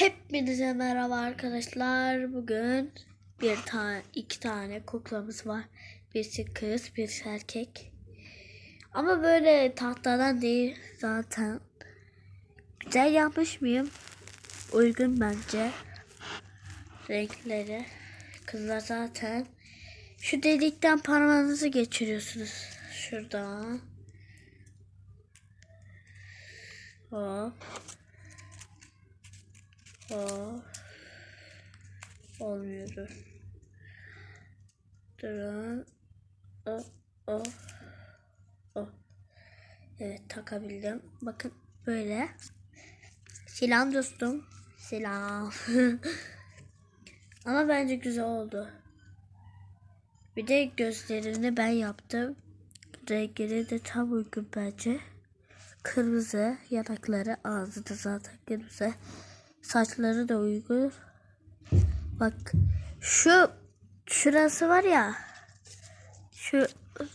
Hepinize merhaba arkadaşlar. Bugün bir tane, iki tane kuklamız var. Birisi kız, birisi erkek. Ama böyle tahtadan değil zaten. Güzel yapmış mıyım? Uygun bence. Renkleri. Kızlar zaten. Şu delikten parmağınızı geçiriyorsunuz. Şuradan. Hop. Hop. Olmuyor. Durun. Oh, oh, oh. Evet takabildim. Bakın böyle. Selam dostum. Selam. Ama bence güzel oldu. Bir de gözlerini ben yaptım. Rengini de tam uygun bence. Kırmızı yanakları ağzı da zaten kırmızı. Saçları da uygun. Bak şu şurası var ya. Şu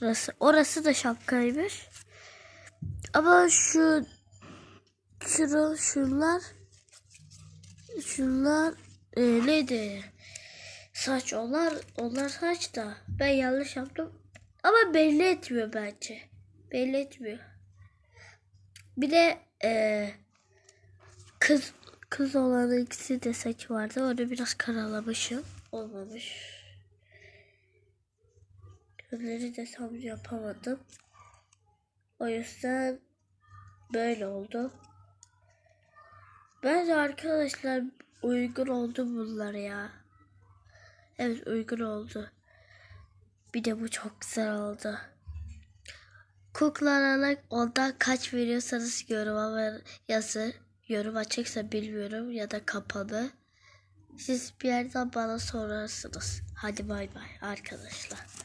orası, orası da şapkaymış. Ama şu şunu şunlar şunlar e, neydi? Saç onlar onlar saç da ben yanlış yaptım. Ama belli etmiyor bence. Belli etmiyor. Bir de e, kız kız olan ikisi de saç vardı. Onu biraz karalamışım. Olmamış. Gözleri de tam yapamadım. O yüzden böyle oldu. Bence arkadaşlar uygun oldu bunlar ya. Evet uygun oldu. Bir de bu çok güzel oldu. Kuklalara ondan kaç veriyorsanız yoruma yazın. Yorum açıksa bilmiyorum ya da kapalı. Siz bir yerden bana sorarsınız. Hadi bay bay arkadaşlar.